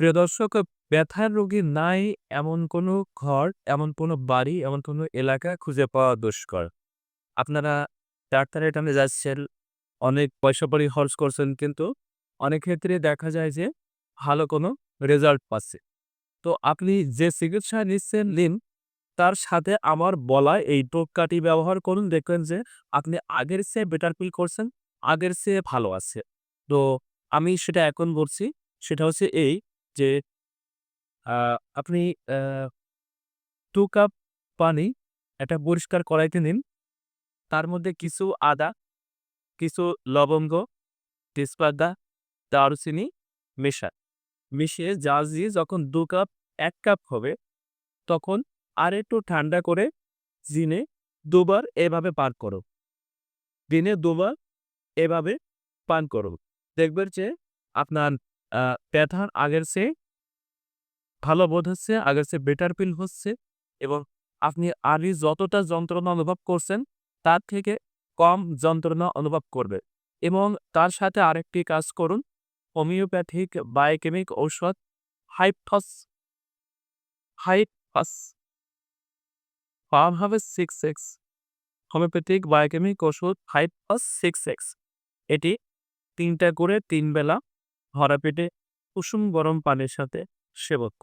প্রিয় দর্শক ব্যথার রোগী নাই এমন কোনো ঘর, এমন কোনো বাড়ি, এমন কোনো এলাকা খুঁজে পাওয়া দুষ্কর। আপনারা ডাক্তারের টানে যাচ্ছেন, অনেক পয়সা-কড়ি খরচ করছেন কিন্তু অনেক ক্ষেত্রে দেখা যায় যে ভালো কোনো রেজাল্ট পাচ্ছে। তো আপনি যে চিকিৎসা নিচ্ছেন নিন, তার সাথে আমার বলা এই টোটকাটি ব্যবহার করুন দেখবেন যে আপনি আগের চেয়ে বেটার ফিল করছেন, আগের চেয়ে ভালো আছে। তো আমি সেটা এখন বলছি, সেটা হচ্ছে এই যে আ আপনি 2 কাপ পানি একটা পরিষ্কার কড়াইতে নিন। তার মধ্যে কিছু আদা, কিছু লবঙ্গ, তেজপাতা, দারুচিনি মেশান। মিশিয়ে জাল দিয়ে যখন 2 কাপ 1 কাপ হবে, তখন আরেকটু ঠান্ডা করে দিনে দুবার এভাবে পান করো। দিনে দুবার এভাবে পান করো। দেখবেন যে আপনার ব্যথা আগের চেয়ে ভালো বোধ হচ্ছে, আগের চেয়ে বেটার ফিল হচ্ছে এবং আপনি আগে যতটা যন্ত্রণা অনুভব করছেন, তার থেকে কম যন্ত্রণা অনুভব করবে এবং তার সাথে আরেকটি কাজ করুন, হোমিওপ্যাথিক বায়োকেমিক ঔষধ হাইফস হাইফাস পাওয়া হবে 6X হোমিওপ্যাথিক বায়োকেমিক ওষুধ হাইফাস 6X এটি ৩ টা করে তিন বেলা ভরা পেটে কুসুম গরম পানির সাথে সেবক।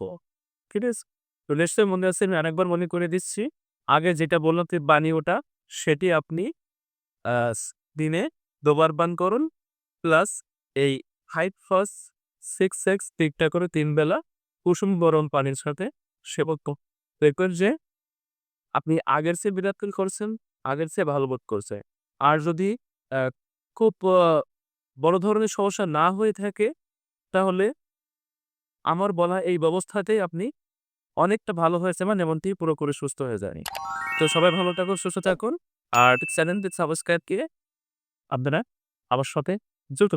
ঠিক আছে? তো মনে আছে আমি আরেকবার মনে করে দিচ্ছি। আগে যেটা বললাম যে ওটা সেটি আপনি দিনে ২ বার পান করুন। প্লাস এই হাইফাস 6X ৩ টা করে তিন বেলা কুসুম গরম পানির সাথে সেবক। দেখবেন যে আপনি আগের চেয়ে বিরাট করছেন, আগের চেয়ে ভালো বোধ করছে। আর যদি খুব বড় ধরনের সমস্যা না হয়ে থাকে, তাহলে আমার বলা এই ব্যবস্থাতেই আপনি অনেকটা ভালো হয়েছে মানে এমনটি পুরোপুরি সুস্থ হয়ে যায়নি। তো সবাই ভালো থাকুন, সুস্থ থাকুন। আর চ্যানেলটি সাবস্ক্রাইব কে আপনারা আমার সাথে যুক্ত